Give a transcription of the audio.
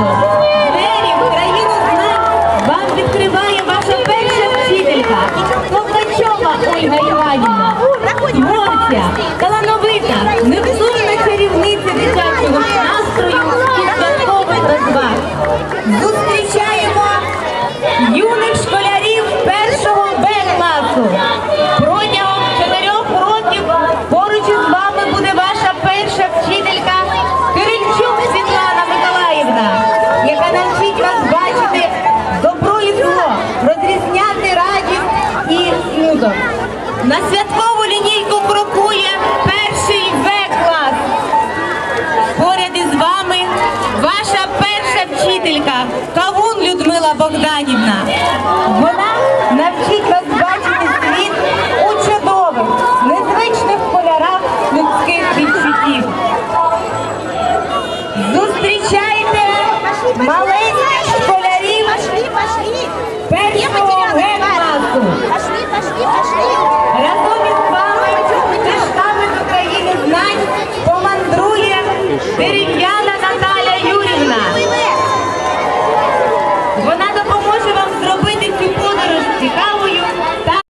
嗯 На святкову лінійку крокує перший В-клас. Поряд із вами ваша перша вчителька Кавун Людмила Богданівна. Вона навчить вас бачити світ у чудових, незвичних кольорах людських відчуттів. Зустрічайте школярів першого Дерев'яна Наталя Юрівна. Вона